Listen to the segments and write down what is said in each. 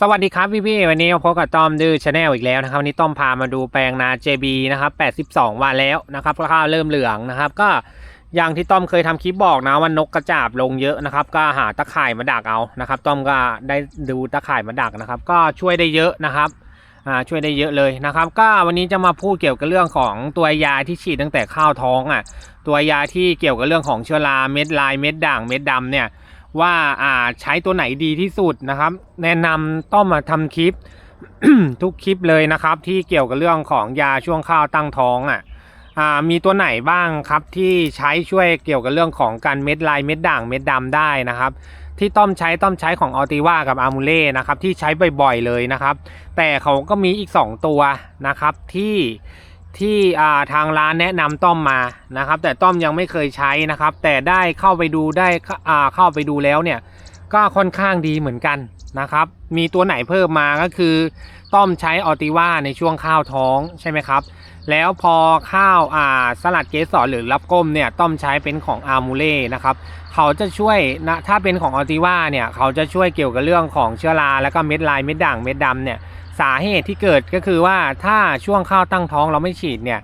สวัสดีครับพี่พี่ๆวันนี้มาพบกับต้อมดื้อชาแนลอีกแล้วนะครับวันนี้ต้อมพามาดูแปลงนา JB นะครับ82 วันแล้วนะครับข้าวเริ่มเหลืองนะครับ ก็อย่างที่ต้อมเคยทำคลิปบอกนะว่านกกระจาบลงเยอะนะครับ ก็หาตะข่ายมาดักเอานะครับ ต้อมก็ได้ดูตะข่ายมาดักนะครับ ก็ช่วยได้เยอะนะครับอ่าช่วยได้เยอะเลยนะครับ ก็วันนี้จะมาพูดเกี่ยวกับเรื่องของตัวยาที่ฉีดตั้งแต่ข้าวท้องอะตัวยาที่เกี่ยวกับเรื่องของเชื้อราเม็ดลายเม็ดด่างเม็ดดำเนี่ย ว่าอ่าใช้ตัวไหนดีที่สุดนะครับ แนะนำต้องมาทำคลิป ทุกคลิปเลยนะครับ ที่เกี่ยวกับเรื่องของยาช่วงข้าวตั้งท้องอะอ่ามีตัวไหนบ้างครับที่ใช้ช่วยเกี่ยวกับเรื่องของการเม็ดลายเม็ดด่างเม็ดดำได้นะครับที่ต้อมใช้ต้อมใช้ของออติว่ากับอามูเล่นะครับที่ใช้บ่อยๆเลยนะครับ แต่เขาก็มีอีก 2 ตัวนะครับที่ ที่ทางร้านแนะนำต้อมมานะครับ แต่ต้อมยังไม่เคยใช้นะครับ แต่ได้เข้าไปดูได้เข้าอ่าเข้าไปดูแล้วเนี่ยก็ค่อนข้างดีเหมือนกันนะครับ มีตัวไหนเพิ่มมาก็คือต้อมใช้ออติว่าในช่วงข้าวท้องใช่ไหมครับ แล้วพอข้าวอ่าสลัดเกสรหรือรับก้มเนี่ยต้อมใช้เป็นของอาร์มูเล่นะครับ เขาจะช่วยนะถ้าเป็นของออติว่าเนี่ยเขาจะช่วยเกี่ยวกับเรื่องของเชื้อราแล้วก็เม็ดลายเม็ดด่างเม็ดดำเนี่ย สาเหตุที่เกิดก็คือว่าถ้าช่วงข้าวตั้งท้องเราไม่ฉีดเนี่ย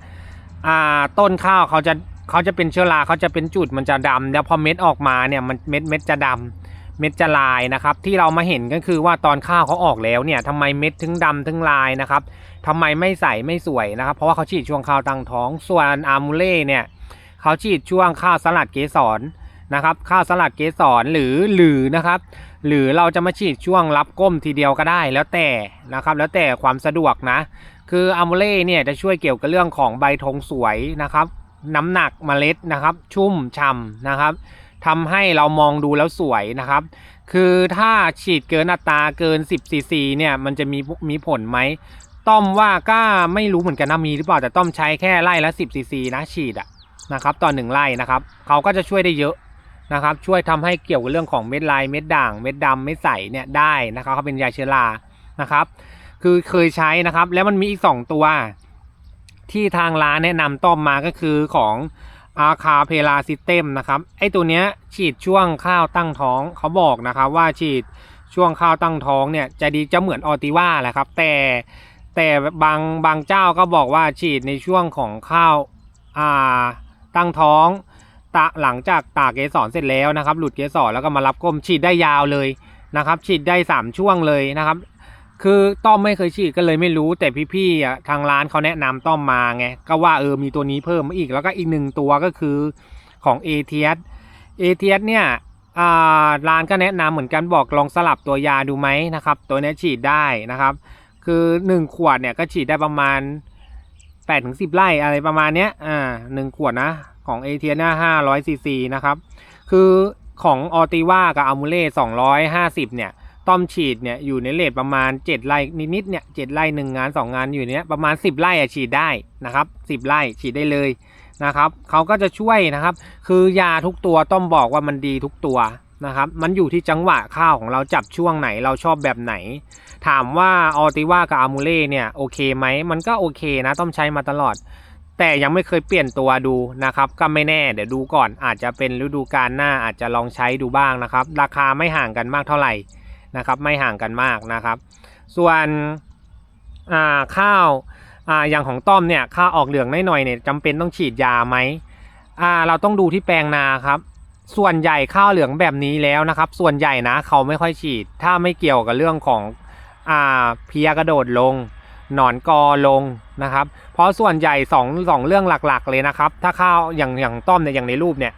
ต้นข้าวเขาจะเขาจะเป็นเชื้อราเขาจะเป็นจุดมันจะดำแล้วพอเม็ดออกมาเนี่ยมันเม็ดเม็ดจะดำเม็ดจะลายนะครับ ที่เรามาเห็นก็คือว่าตอนข้าวเขาออกแล้วเนี่ยทำไมเม็ดถึงดำถึงลายนะครับทำไมไม่ใสไม่สวยนะครับ เพราะว่าเขาฉีดช่วงข้าวตั้งท้อง ส่วนอามูเล่เนี่ยเขาฉีดช่วงข้าวสลัดเกสร นะครับข้าวสลัดเกสรหรือหรือนะครับ หรือเราจะมาฉีดช่วงรับก้มทีเดียวก็ได้แล้วแต่นะครับ แล้วแต่ความสะดวกนะ คืออะโมเล่เนี่ยจะช่วยเกี่ยวกับเรื่องของใบธงสวยนะครับ น้ำหนักเมล็ดนะครับ ชุ่มฉ่ำนะครับทำให้เรามองดูแล้วสวยนะครับ คือถ้าฉีดเกินอัตราเกิน 10ซีซีเนี่ยมันจะมีมีผลไหมต้อมว่าก็ไม่รู้เหมือนกันนะมีหรือเปล่าแต่ต้อมใช้แค่ไล่ละ10ซีซีนะฉีดอะนะครับต่อหนึ่งไร่นะครับเขาก็จะช่วยได้เยอะ นะครับช่วยทำให้เกี่ยวกับเรื่องของเม็ดลายเม็ดด่าง เม็ดดำเม็ดใสเนี่ยได้นะครับเขาเป็นยาเชื้อรานะครับ คือเคยใช้นะครับ แล้วมันมีอีก 2 ตัว ที่ทางร้านแนะนำต้อมมาก็คือของอาคาเพลาซิสเต็มนะครับไอตัวเนี้ยฉีดช่วงข้าวตั้งท้องเขาบอกนะครับว่าฉีดช่วงข้าวตั้งท้องเนี่ยจะดีจะเหมือนออติว่าแหละครับ แต่แต่บางบางเจ้าก็บอกว่าฉีดในช่วงของข้าวอ่าตั้งท้อง ตะหลังจากตากเกสรเสร็จแล้วนะครับ หลุดเกสรแล้วก็มารับก้มฉีดได้ยาวเลยนะครับ ฉีดได้ 3 ช่วงเลยนะครับ คือต้อมไม่เคยฉีดก็เลยไม่รู้ แต่พี่ๆทางร้านเขาแนะนำต้อมมาไงก็ว่าเออมีตัวนี้เพิ่มมาอีกแล้วก็อีกหนึ่งตัวก็คือของ a t s a t s เนี่ยอ่าร้านก็แนะนำเหมือนกันบอกลองสลับตัวยาดูไหมนะครับ ตัวนี้ฉีดได้นะครับ คือ 1 ขวดเนี่ยก็ฉีดได้ประมาณ8ถึง10ไร่อะไรประมาณเนี้ยอ่าหนึ่งขวดนะ ของเอเทียนา500ซีซีนะครับ คือของออติว่ากับอามูเล่250เนี่ยต้อมฉีดเนี่ยอยู่ในเลทประมาณ 7 ไร่นิดๆเนี่ย7ไร่1งาน2 งานอยู่เนี้ยประมาณ 10 ไร่อะฉีดได้นะครับ10 ไร่ฉีดได้เลยนะครับเขาก็จะช่วยนะครับ คือยาทุกตัวต้อมบอกว่ามันดีทุกตัวนะครับมันอยู่ที่จังหวะข้าวของเราจับช่วงไหนเราชอบแบบไหน ถามว่าออติว่ากับอามูเล่เนี่ยโอเคไหมมันก็โอเคนะต้อมใช้มาตลอด แต่ยังไม่เคยเปลี่ยนตัวดูนะครับก็ไม่แน่เดี๋ยวดูก่อนอาจจะเป็นฤดูกาลหน้าอาจจะลองใช้ดูบ้างนะครับ ราคาไม่ห่างกันมากเท่าไหร่นะครับ ไม่ห่างกันมากนะครับ ส่วนข้าวอาอย่างของต้อมเนี่ยข้าวออกเหลืองหน่อยๆเนี่ยจำเป็นต้องฉีดยาไหมเราต้องดูที่แปลงนาครับส่วนใหญ่ข้าวเหลืองแบบนี้แล้วนะครับ ส่วนใหญ่นะเขาไม่ค่อยฉีด ถ้าไม่เกี่ยวกับเรื่องของอ่าเพียกระโดดลง หนอนกอลงนะครับ เพราะส่วนใหญ่สองสองเรื่องหลักๆเลยนะครับ ถ้าข้าวอย่างอย่างต้อมเนี่ยอย่างในรูปเนี่ย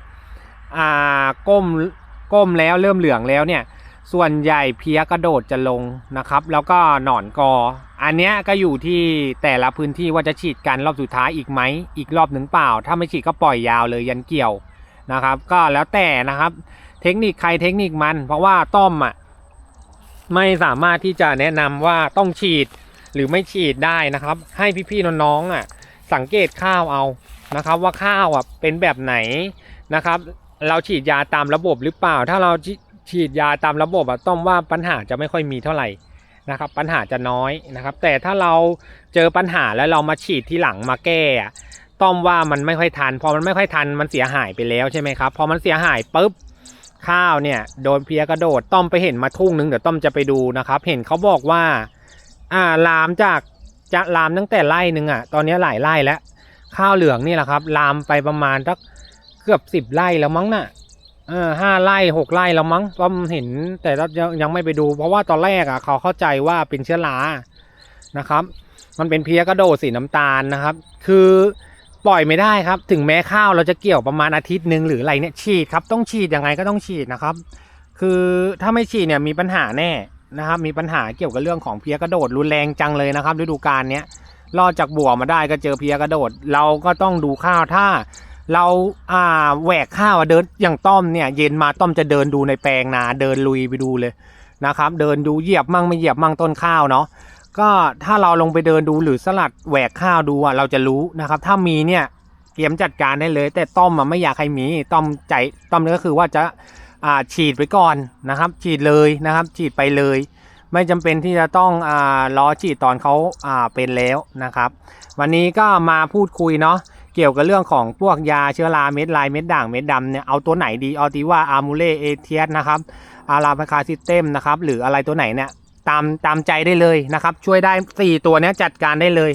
อ่าก้มก้มแล้วเริ่มเหลืองแล้วเนี่ยส่วนใหญ่เพี้ยกระโดดจะลงนะครับ แล้วก็หนอนกอ อันเนี้ยก็อยู่ที่แต่ละพื้นที่ว่าจะฉีดกันรอบสุดท้ายอีกไหมอีกรอบหนึ่งเปล่า ถ้าไม่ฉีดก็ปล่อยยาวเลยยันเกี่ยวนะครับ ก็แล้วแต่นะครับ เทคนิคใครเทคนิคมัน เพราะว่าต้อมอะไม่สามารถที่จะแนะนำว่าต้องฉีด หรือไม่ฉีดได้นะครับ ให้พี่ๆน้องๆอะสังเกตข้าวเอานะครับ ว่าข้าวอะเป็นแบบไหนนะครับ เราฉีดยาตามระบบหรือเปล่า ถ้าเราฉีดยาตามระบบอะต้อมว่าปัญหาจะไม่ค่อยมีเท่าไหร่นะครับปัญหาจะน้อยนะครับ แต่ถ้าเราเจอปัญหาแล้วเรามาฉีดที่หลังมาแก้อะต้อมว่ามันไม่ค่อยทัน พอมันไม่ค่อยทันมันเสียหายไปแล้วใช่ไหมครับพอมันเสียหายปุ๊บข้าวเนี่ยโดนเพียกระโดดต้อมไปเห็นมาทุ่งนึงเดี๋ยวต้อมจะไปดูนะครับ เห็นเขาบอกว่า อ่าลามจากจะลามตั้งแต่ไร่หนึ่งอะ ตอนนี้หลายไร่แล้ว ข้าวเหลืองนี่แหละครับ ลามไปประมาณสักเกือบสิบไร่แล้วมั้งน่ะเออห้าไร่หกไร่แล้วมั้งต้อมเห็นแต่รายังยังไม่ไปดู เพราะว่าตอนแรกอะเขาเข้าใจว่าเป็นเชื้อรานะครับ มันเป็นเพลียกระโดดสีน้ำตาลนะครับ คือปล่อยไม่ได้ครับ ถึงแม้ข้าวเราจะเกี่ยวประมาณอาทิตย์หนึ่งหรืออะไรเนี่ยฉีดครับต้องฉีดยังไงก็ต้องฉีดนะครับ คือถ้าไม่ฉีดเนี่ยมีปัญหาแน่ นะครับมีปัญหาเกี่ยวกับเรื่องของเพียกระโดดรุนแรงจังเลยนะครับฤดูกาลเนี้ยรอดจากบัวมาได้ก็เจอเพียกระโดด เราก็ต้องดูข้าวถ้า เราอ่าแหวกข้าวเดินอย่างต้อมเนี่ยเย็นมาต้อมจะเดินดูในแปลงนาเดินลุยไปดูเลยนะครับ เดินดูเหยียบมั่งไม่เหยียบมั่งต้นข้าวเนาะก็ถ้าเราลงไปเดินดูหรือสลัดแหวกข้าวดูอะเราจะรู้นะครับ ถ้ามีเนี่ยเตรียมจัดการได้เลย แต่ต้อมอะไม่อยากให้มีต้อมใจต้อมเนี่ยก็คือว่าจะ ฉีดไปก่อนนะครับ ฉีดเลยนะครับ ฉีดไปเลย ไม่จำเป็นที่จะต้องอรอฉีดตอนเขาาเป็นแล้วนะครับ วันนี้ก็มาพูดคุยเนาะเกี่ยวกับเรื่องของพวกยาเชื้อราเม็ดลายเม็ดด่างเม็ดดำเนี่ยเอาตัวไหนดีเอตีว่าอาร์มูเล่เอเทียสนะครับอาราพาคาซิสเต็มนะครับหรืออะไรตัวไหนเนี่ยตามตามใจได้เลยนะครับ ช่วยได้ 4 ตัวนี้จัดการได้เลย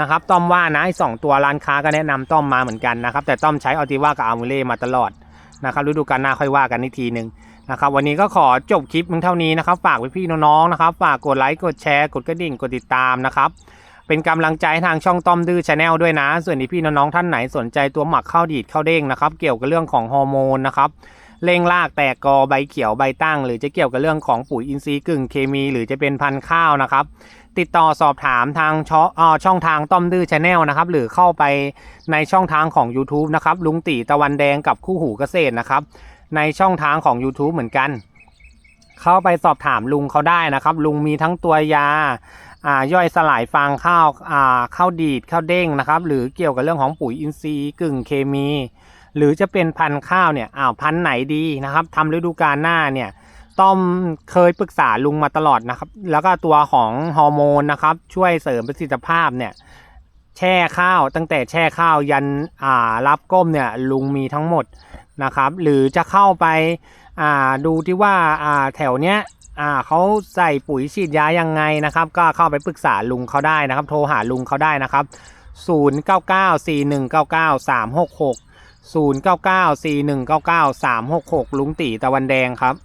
นะครับต้อมว่านะไอ้สองตัวร้านค้าก็แนะนำต้อมมาเหมือนกันนะครับ แต่ต้อมใช้อัลติว่ากับอาร์มูเล่มาตลอด นะครับฤดูกาลหน้าค่อยว่ากันอีกทีหนึ่งนะครับวันนี้ก็ขอจบคลิปเพียงเท่านี้นะครับฝากพี่ๆน้องๆนะครับ ฝากกดไลค์กดแชร์กดกระดิ่งกดติดตามนะครับเป็นกำลังใจทางช่องต้อมดื้อชาแนลด้วยนะ ส่วนที่พี่น้องๆท่านไหนสนใจตัวหมักข้าวดีดข้าวเด้งนะครับ เกี่ยวกับเรื่องของฮอร์โมนนะครับ เร่งรากแตกกอใบเขียวใบตั้ง หรือจะเกี่ยวกับเรื่องของปุ๋ยอินทรีย์กึ่งเคมี หรือจะเป็นพันธุ์ข้าวนะครับ ติดต่อสอบถามทางช่องอ่าช่องทางต้อมดื้อชาแนลนะครับ หรือเข้าไปในช่องทางของ YouTube นะครับลุงตีตะวันแดงกับคู่หูเกษตรนะครับ ในช่องทางของ YouTube เหมือนกัน เข้าไปสอบถามลุงเขาได้นะครับ ลุงมีทั้งตัวยาอ่าย่อยสลายฟางข้าวอ่าข้าวดีดข้าวเด้งนะครับ หรือเกี่ยวกับเรื่องของปุ๋ยอินทรีย์กึ่งเคมี หรือจะเป็นพันธุ์ข้าวเนี่ยอ้าวพันธุ์ไหนดีนะครับทำฤดูกาลหน้าเนี่ยต้อมเคยปรึกษาลุงมาตลอดนะครับ แล้วก็ตัวของฮอร์โมนนะครับ ช่วยเสริมประสิทธิภาพเนี่ยแช่ข้าวตั้งแต่แช่ข้าวยันอ่ารับก้มเนี่ยลุงมีทั้งหมดนะครับ หรือจะเข้าไปอ่าดูที่ว่าอ่าแถวเนี้ยอ่าเขาใส่ปุ๋ยฉีดยายังไงนะครับ ก็เข้าไปปรึกษาลุงเขาได้นะครับ โทรหาลุงเขาได้นะครับ 0994199366 0994199366 ลุงตีตะวันแดงครับ